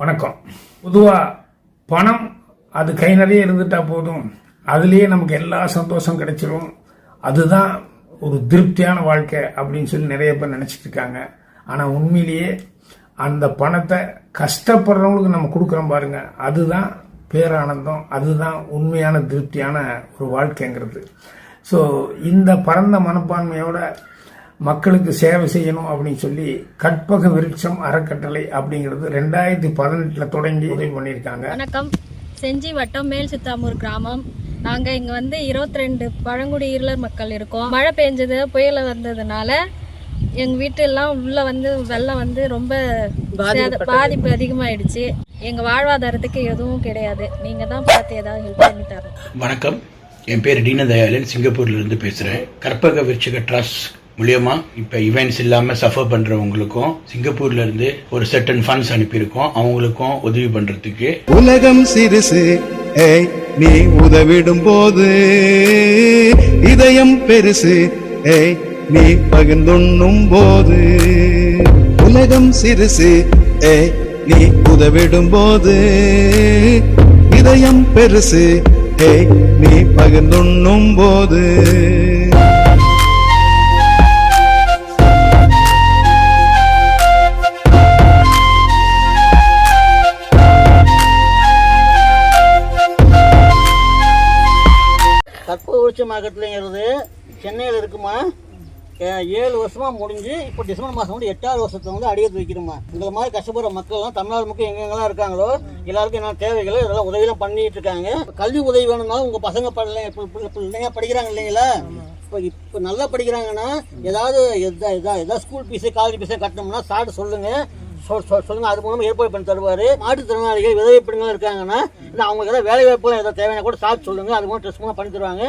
வணக்கம். பொதுவாக பணம் அது கை நிறைய இருந்துட்டா போதும். அதுலேயே நமக்கு எல்லா சந்தோஷம் கிடைச்சிரும். அதுதான் ஒரு திருப்தியான வாழ்க்கை அப்படின்னு சொல்லி நிறைய பேர் நினச்சிட்டு இருக்காங்க. ஆனால் உண்மையிலேயே அந்த பணத்தை கஷ்டப்படுறவங்களுக்கு நம்ம கொடுக்குறோம் பாருங்க. அதுதான் பேரானந்தம். அதுதான் உண்மையான திருப்தியான ஒரு வாழ்க்கைங்கிறது. ஸோ இந்த பரந்த மனப்பான்மையோட மக்களுக்கு சேவை செய்யணும் அப்படின்னு சொல்லி கற்பக விருட்சம் அறக்கட்டளை அப்படிங்கிறது ரெண்டாயிரத்தி பதினெட்டில் தொடங்கி உதவி பண்ணியிருக்காங்க. வணக்கம். செஞ்சி வட்டம் மேல் சித்தாமூர் கிராமம். நாங்க இங்க வந்து 22 ரெண்டு பழங்குடி இருளர் மக்கள் இருக்கோம். மழை பெஞ்சது புயல் வந்ததுனால எங்க வீட்டு எல்லாம் உள்ள வந்து வெள்ளம் வந்து ரொம்ப பாதிப்பு அதிகமாயிடுச்சு. எங்க வாழ்வாதாரத்துக்கு எதுவும் கிடையாது. நீங்க தான் பார்த்து ஏதாவது ஹெல்ப் பண்ணி தரணும். வணக்கம். என் பேர் தீனதயாளன் சிங்கப்பூர்லேருந்து பேசுகிறேன் கற்பக விருட்சிக ட்ரஸ்ட் மூலியமா இப்போ இவெண்ட்ஸ் இல்லாமல் சஃபர் பண்ணுறவங்களுக்கும் சிங்கப்பூர்லேருந்து ஒரு செட்டன் ஃபண்ட்ஸ் அனுப்பியிருக்கோம். அவங்களுக்கும் உதவி பண்ணுறதுக்கு உலகம் சிறுசு ஏய் நீ உதவிடும் போது இதயம் பெருசு ஏய் நீ பகிர்ந்துண்ணும் போது உலகம் சிறுசு ஏய் நீ உதவிடும் போது இதயம் பெருசு ஏய் நீ பகிர்ந்துண்ணும் போது கற்பக சென்னையில் இருக்குமா? ஏழு வருஷமாக முடிஞ்சு இப்போ டிசம்பர் மாதம் வந்து எட்டாவது வருஷத்தை வந்து அடியத்து வைக்கிறோமா இந்த மாதிரி கஷ்டப்படுற மக்கள்லாம் தமிழ்நாடு மக்கள் எங்கெங்கெல்லாம் இருக்காங்களோ எல்லாருக்கும் என்ன தேவைகளோ இதெல்லாம் உதவியெல்லாம் பண்ணிட்டு இருக்காங்க. கல்வி உதவி வேணும்னாலும் உங்கள் பசங்க படல இப்போ பிள்ளைங்க படிக்கிறாங்க இல்லைங்களா? இப்போ இப்போ நல்லா படிக்கிறாங்கன்னா ஏதாவது எதா எதா ஏதாவது ஸ்கூல் ஃபீஸு காலேஜ் ஃபீஸு கட்டணும்னா சார்ட்டு சொல்லுங்கள் சொல்லுங்க. அது மூலமா ஏற்பாடு பண்ணி தருவாரு. மாற்றுத்திறனாளிகள் விதவை பெண்கள் இருக்காங்கன்னா இல்லை அவங்க ஏதாவது வேலை வாய்ப்பு ஏதாவது தேவையான கூட சார்ஜ் சொல்லுங்க. அது மூலம் ட்ரெஸ் மூலம் பண்ணி தருவாங்க.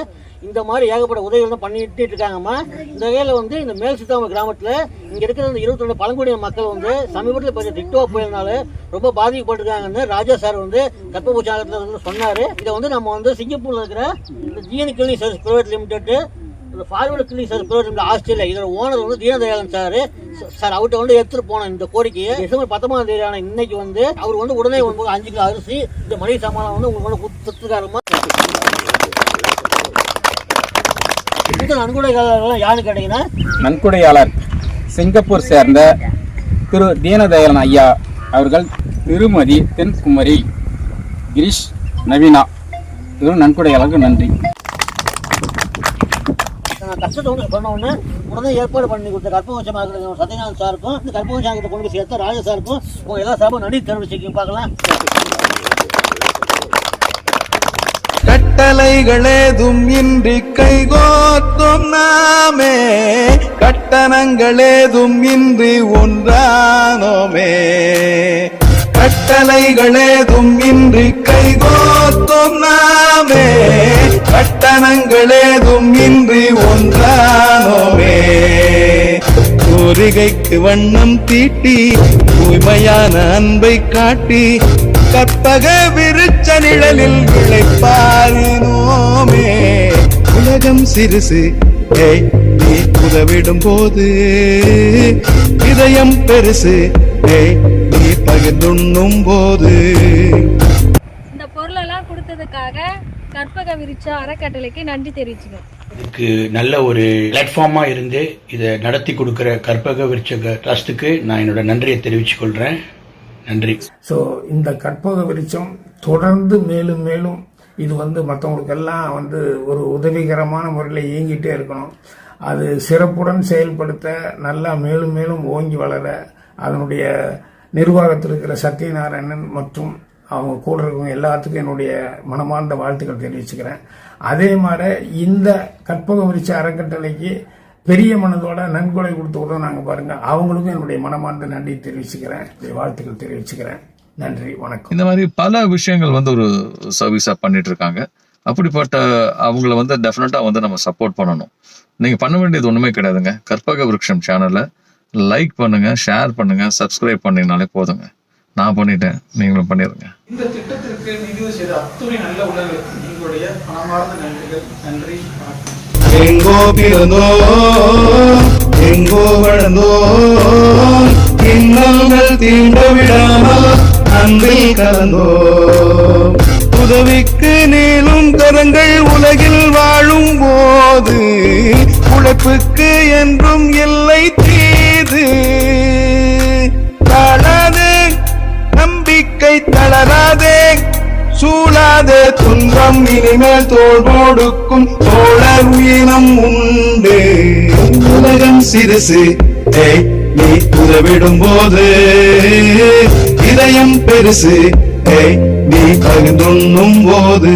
இந்த மாதிரி ஏகப்பட்ட உதவிகள் தான் பண்ணிட்டு இருக்காங்கம்மா. இந்த வகையில் வந்து இந்த மேல் சித்தாம கிராமத்தில் இங்கே இருக்கிற இந்த இருபத்தி ரெண்டு பழங்குடியின மக்கள் வந்து சமீபத்தில் கொஞ்சம் டிக்டோ புயல்னால ரொம்ப பாதிக்கப்பட்டிருக்காங்கன்னு ராஜா சார் வந்து கற்பபூச்சாகத்தில் வந்து சொன்னார். இதை வந்து நம்ம வந்து சிங்கப்பூரில் இருக்கிற இந்த GN clinic service private limited இந்த ஃபார்வர்டு கிளினிக் சார் ப்ரோக்ராமில் ஆஸ்திரேலியா இதோட ஓனர் வந்து தீனதயாளன் சார். சார் அவர்கிட்ட வந்து எடுத்துட்டு போனோம் இந்த கோரிக்கையை. டிசம்பர் பத்தொன்பதாம் தேதி ஆனால் இன்னைக்கு வந்து அவர் வந்து உடனே ஒன்பது அஞ்சு கிலோ அரிசி இந்த மளிகை சாமானம் வந்து உங்களுக்கு வந்து கொடுத்துருக்காருமா இதுக்கு கேட்டீங்கன்னா நன்கொடையாளர் சிங்கப்பூர் சேர்ந்த திரு தீனதயாளன் ஐயா அவர்கள் திருமதி தென்குமரி கிரீஷ் நவீனா. இவரும் நன்கொடையாளருக்கு நன்றி. கஷ்டத்தை வந்து சொன்ன உடனே ஏற்பாடு பண்ணி கொடுத்த கற்பவஞ்சமாக இருக்கிற சத்யநாதன் சாருக்கும் இந்த கற்பவஞ்சாங்கத்தை கொண்டு போய் சேர்த்த ராஜா சாருக்கும் உங்க எல்லா சார்பும் நன்றி தெரிவிச்சுக்கீங்க பார்க்கலாம். கட்டளைகளேதும் இன்றி கைகோத்தும் நாமே கட்டணங்களேதும் இன்றி ஒன்றானோமே. கட்டளைகளேதும் இன்றி கைகோத்தும் நாமே கட்டணங்களேதும் கோரிகைக்கு வண்ணம் தீட்டி தூய்மையான அன்பை காட்டி கற்பக விருச்ச நிழலில் விளைப்பாரினோமே உலகம் சிறுசு ஏய் நீ உதவிடும் போது. இதயம் பெருசு ஏய் நீ பகிர்ந்துண்ணும் போது. இந்த பொருளெல்லாம் கொடுத்ததுக்காக கற்பக விருட்சம் அறக்கட்டளைக்கு நன்றி தெரிவிச்சுக்கோம் இதுக்கு நல்ல ஒரு பிளாட்ஃபார்மா இருந்து இதை நடத்தி கொடுக்கிற கற்பக விருட்சக ட்ரஸ்ட்டுக்கு நான் என்னோட நன்றியை தெரிவித்துக் கொள்றேன் நன்றி. ஸோ இந்த கற்பக விருட்சம் தொடர்ந்து மேலும் மேலும் இது வந்து மற்றவங்களுக்கெல்லாம் வந்து ஒரு உதவிகரமான முறையில் இயங்கிட்டே இருக்கணும். அது சிறப்புடன் செயல்படுத்த நல்லா மேலும் மேலும் ஓங்கி வளர அதனுடைய நிர்வாகத்தில் இருக்கிற சத்யநாராயணன் மற்றும் அவங்க கூட இருக்கவங்க எல்லாத்துக்கும் என்னுடைய மனமார்ந்த வாழ்த்துக்கள் தெரிவிச்சுக்கிறேன். அதே மாதிரி இந்த கற்பக விருட்ச அறக்கட்டளைக்கு பெரிய மனதோட நன்கொடை கொடுத்து உதவுனாங்க பாருங்க. அவங்களுக்கும் என்னுடைய மனமார்ந்த நன்றி தெரிவிச்சுக்கிறேன். வாழ்த்துக்கள் தெரிவிச்சுக்கிறேன். நன்றி வணக்கம். இந்த மாதிரி பல விஷயங்கள் வந்து ஒரு சர்வீஸா பண்ணிட்டு இருக்காங்க அப்படிப்பட்ட அவங்கள வந்து டெஃபினட்டா வந்து நம்ம சப்போர்ட் பண்ணணும். நீங்க பண்ண வேண்டியது ஒண்ணுமே கிடையாதுங்க. கற்பக விருட்சம் சேனலை லைக் பண்ணுங்க ஷேர் பண்ணுங்க சப்ஸ்கிரைப் பண்ணீங்கனாலே போதுங்க. நான் பண்ணிட்டேன். நீங்களும் பண்ணிடுங்க இந்த திட்டத்திற்கு நிதி செய்த அத்துணை நல்ல உள்ளங்களுக்கு எங்களுடைய மனமார்ந்த நன்றிகள். நன்றி. எங்கோ பிறந்தோம் எங்கோ வளர்ந்தோம் இன்னல்கள் தீண்ட விடாமல் அன்பில் கலந்தோம் உதவிக்கு நீளும் கரங்கள் உலகில் வாழும் போது உழைப்புக்கு என்றும் எல்லை நம்பிக்கை தளராதே. சூழாதே துன்பம் இனிமேல் தோல் போடுக்கும். தோழர் உயிரம் உண்டு. உலகம் சிறுசு. நீ உதவிடும் போது இதயம் பெருசு. நீ பகிர்ந்துண்ணும் போது